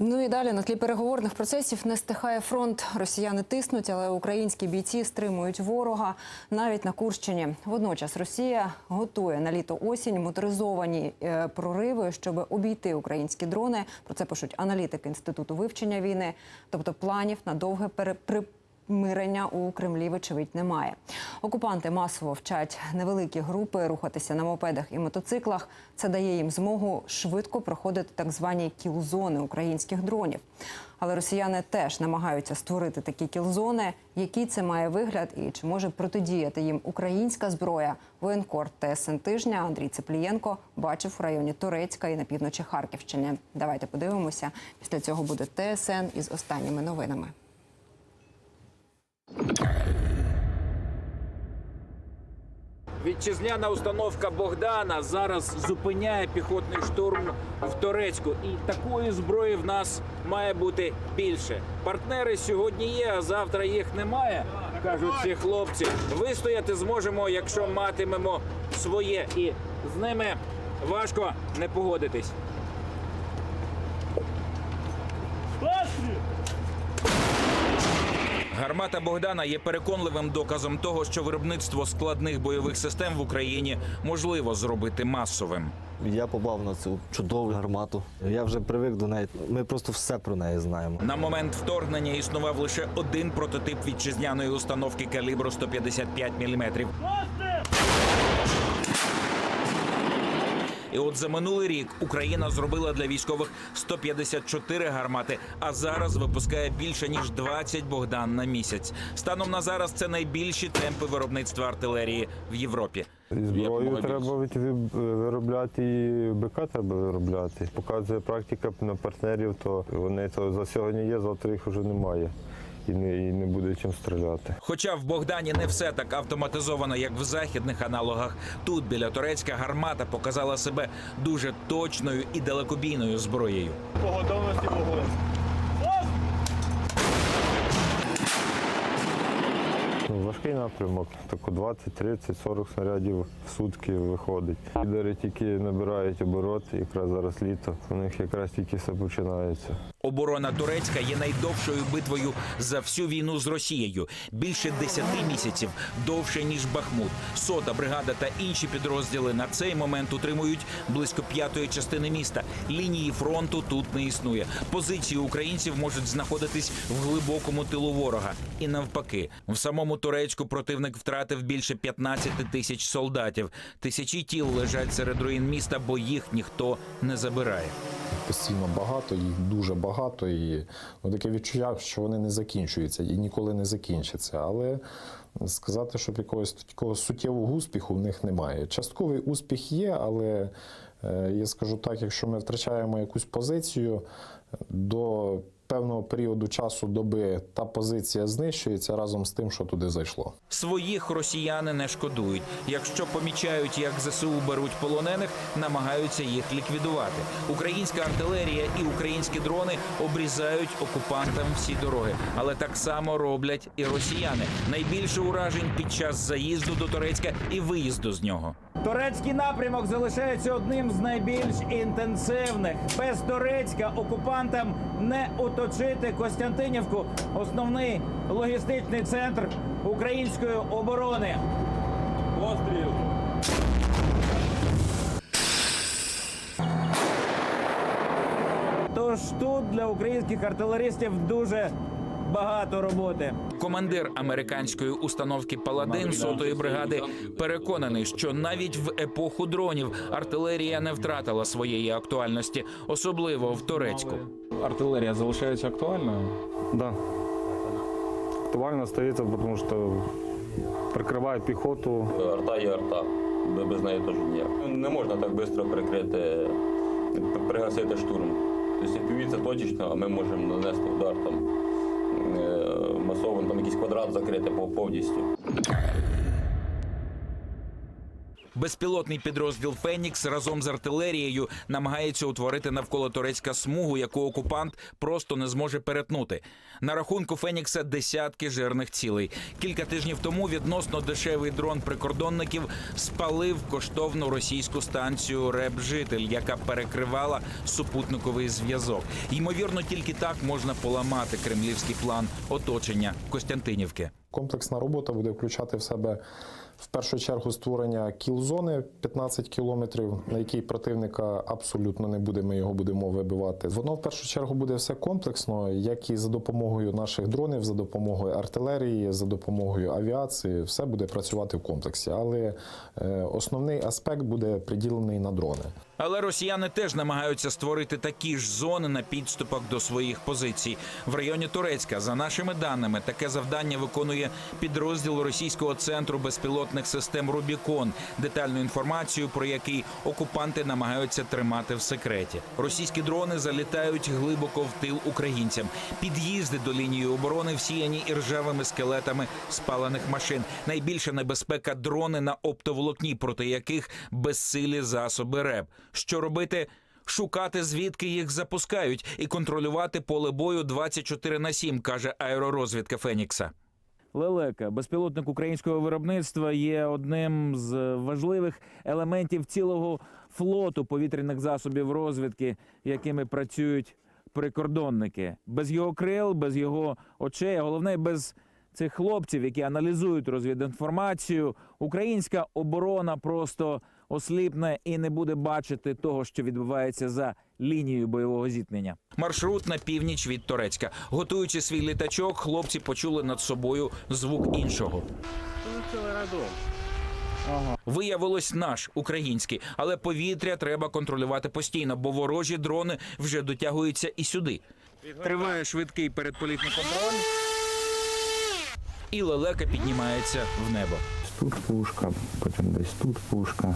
Ну і далі на тлі переговорних процесів не стихає фронт. Росіяни тиснуть, але українські бійці стримують ворога навіть на Курщині. Водночас Росія готує на літо осінь моторизовані е, прориви, щоб обійти українські дрони. Про це пишуть аналітики інституту вивчення війни. Тобто планів на довге перепри. Мирення у Кремлі, вочевидь, немає. Окупанти масово вчать невеликі групи рухатися на мопедах і мотоциклах. Це дає їм змогу швидко проходити так звані кіл-зони українських дронів. Але росіяни теж намагаються створити такі кіл-зони. Який це має вигляд і чи може протидіяти їм українська зброя? Воєнкор ТСН тижня Андрій Цеплієнко бачив у районі Турецька і на півночі Харківщини. Давайте подивимося. Після цього буде ТСН із останніми новинами. Вітчизняна установка Богдана зараз зупиняє піхотний штурм в Торецьку. І такої зброї в нас має бути більше. Партнери сьогодні є, а завтра їх немає. кажуть ці хлопці. Вистояти зможемо, якщо матимемо своє, і з ними важко не погодитись. Гармата Богдана є переконливим доказом того, що виробництво складних бойових систем в Україні можливо зробити масовим. Я попав на цю чудову гармату. Я вже привик до неї. Ми просто все про неї знаємо. На момент вторгнення існував лише один прототип вітчизняної установки калібру 155 мм. І от за минулий рік Україна зробила для військових 154 гармати, а зараз випускає більше ніж 20 Богдан на місяць. Станом на зараз це найбільші темпи виробництва артилерії в Європі. І зброю треба від- виробляти, і БК треба виробляти. Показує практика на партнерів, то вони то за сьогодні є, завтра їх вже немає. І не, і не буде чим стріляти. Хоча в Богдані не все так автоматизовано, як в західних аналогах. Тут біля турецька гармата показала себе дуже точною і далекобійною зброєю. Ну, важкий напрямок, тако 20, 30, 40 снарядів в сутки виходить. Лідери тільки набирають оборот, якраз зараз літо. У них якраз тільки все починається. Оборона Турецька є найдовшою битвою за всю війну з Росією. Більше 10 місяців довше ніж Бахмут. Сота бригада та інші підрозділи на цей момент утримують близько п'ятої частини міста. Лінії фронту тут не існує. Позиції українців можуть знаходитись в глибокому тилу ворога. І навпаки, в самому Турецьку противник втратив більше 15 тисяч солдатів. Тисячі тіл лежать серед руїн міста, бо їх ніхто не забирає. постійно багато, їх дуже багато, і ну, таке відчуття, що вони не закінчуються і ніколи не закінчаться. Але сказати, щоб якогось такого суттєвого успіху в них немає. Частковий успіх є, але е, я скажу так, якщо ми втрачаємо якусь позицію до певного періоду часу доби та позиція знищується разом з тим, що туди зайшло. Своїх росіяни не шкодують. Якщо помічають, як ЗСУ беруть полонених, намагаються їх ліквідувати. Українська артилерія і українські дрони обрізають окупантам всі дороги, але так само роблять і росіяни. Найбільше уражень під час заїзду до Турецька і виїзду з нього. Турецький напрямок залишається одним з найбільш інтенсивних. Без Турецька окупантам не оточити Костянтинівку, основний логістичний центр української оборони. Постріл. Тож тут для українських артилеристів дуже багато роботи. Командир американської установки Паладин сотої бригади переконаний, що навіть в епоху дронів артилерія не втратила своєї актуальності, особливо в Турецьку. артилерія залишається актуальною. Да. Актуально остается, потому что прикрывает пехоту. Арта є арта. Без неї теж ніяк. Не можна так швидко прикрити, пригасити штурм. Тобто це точечно, а ми можемо нанести удар там масово, там якийсь квадрат закрити по- повністю. Безпілотний підрозділ Фенікс разом з артилерією намагається утворити навколо Турецька смугу, яку окупант просто не зможе перетнути. На рахунку Фенікса десятки жирних цілей. Кілька тижнів тому відносно дешевий дрон прикордонників спалив коштовну російську станцію Реп-Житель, яка перекривала супутниковий зв'язок. Ймовірно, тільки так можна поламати кремлівський план оточення Костянтинівки. Комплексна робота буде включати в себе в першу чергу створення кіл-зони 15 кілометрів, на якій противника абсолютно не буде. Ми його будемо вибивати. Воно в першу чергу буде все комплексно, як і за допомогою наших дронів, за допомогою артилерії, за допомогою авіації. Все буде працювати в комплексі. Але е, основний аспект буде приділений на дрони. Але росіяни теж намагаються створити такі ж зони на підступах до своїх позицій. В районі Турецька, за нашими даними, таке завдання виконує підрозділ російського центру безпілотних систем Рубікон, детальну інформацію про який окупанти намагаються тримати в секреті. Російські дрони залітають глибоко в тил українцям. Під'їзди до лінії оборони всіяні іржавими скелетами спалених машин. Найбільша небезпека дрони на оптоволокні, проти яких безсилі засоби РЕБ. Що робити? Шукати звідки їх запускають і контролювати поле бою 24 на 7, каже аеророзвідка Фенікса. Лелека, безпілотник українського виробництва, є одним з важливих елементів цілого флоту повітряних засобів розвідки, якими працюють прикордонники. Без його крил, без його очей, а головне без цих хлопців, які аналізують розвідінформацію, українська оборона просто осліпне і не буде бачити того, що відбувається за лінією бойового зіткнення. Маршрут на північ від Торецька. Готуючи свій літачок, хлопці почули над собою звук іншого. Виявилось наш український, але повітря треба контролювати постійно, бо ворожі дрони вже дотягуються і сюди. Триває швидкий передполітний контроль. І лелека піднімається в небо. Тут пушка, потім десь тут пушка.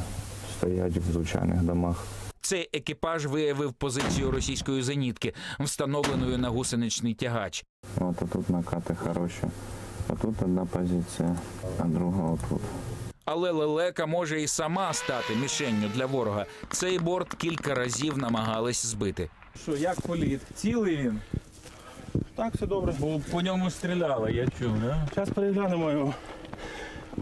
Стоять в звичайних домах. Цей екіпаж виявив позицію російської зенітки, встановленою на гусеничний тягач. От тут накати хороші. Отут одна позиція, а друга отут. Але лелека може і сама стати мішенню для ворога. Цей борт кілька разів намагались збити. Що, як політ? Цілий він? Так, все добре. Бо по ньому стріляли, я чув, да? Зараз переглянемо його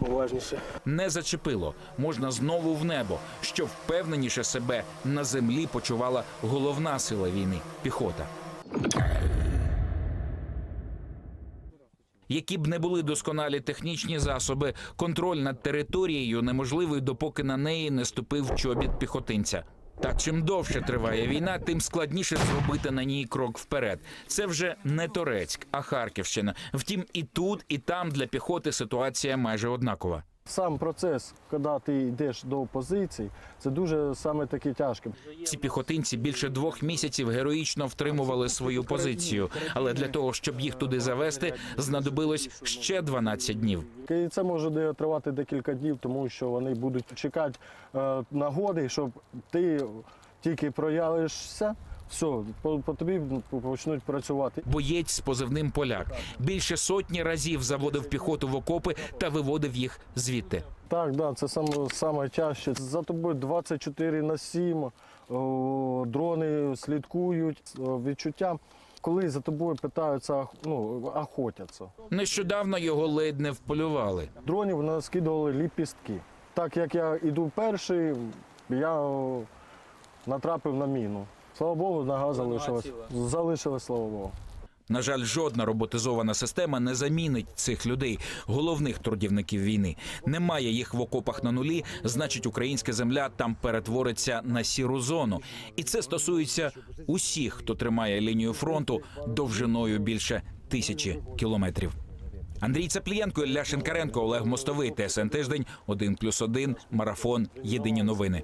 уважніше. Не зачепило. Можна знову в небо, що впевненіше себе на землі почувала головна сила війни піхота. Які б не були досконалі технічні засоби, контроль над територією неможливий, допоки на неї не ступив чобіт піхотинця. Та чим довше триває війна, тим складніше зробити на ній крок вперед. Це вже не Торецьк, а Харківщина. Втім, і тут, і там для піхоти ситуація майже однакова. Сам процес, коли ти йдеш до позицій, це дуже саме таки тяжко. Ці піхотинці більше двох місяців героїчно втримували свою позицію, але для того, щоб їх туди завести, знадобилось ще 12 днів. І це може тривати декілька днів, тому що вони будуть чекати е, нагоди, щоб ти тільки проявишся, все, по, по тобі почнуть працювати. Боєць з позивним поляк більше сотні разів заводив піхоту в окопи та виводив їх звідти. Так, да, це саме, саме тяжче. За тобою 24 на 7, о, дрони слідкують, відчуття. Коли за тобою питаються, ну, охотяться. Нещодавно його ледь не вполювали. Дронів наскидували ліпістки. Так як я йду перший, я натрапив на міну. Слава Богу, нога залишилась. Залишилась, слава Богу. На жаль, жодна роботизована система не замінить цих людей, головних трудівників війни. Немає їх в окопах на нулі, значить, українська земля там перетвориться на сіру зону. І це стосується усіх, хто тримає лінію фронту довжиною більше тисячі кілометрів. Андрій Цаплієнко, Ілля Шинкаренко, Олег Мостовий, ТСН Тиждень, 1+,1, Марафон. Єдині новини.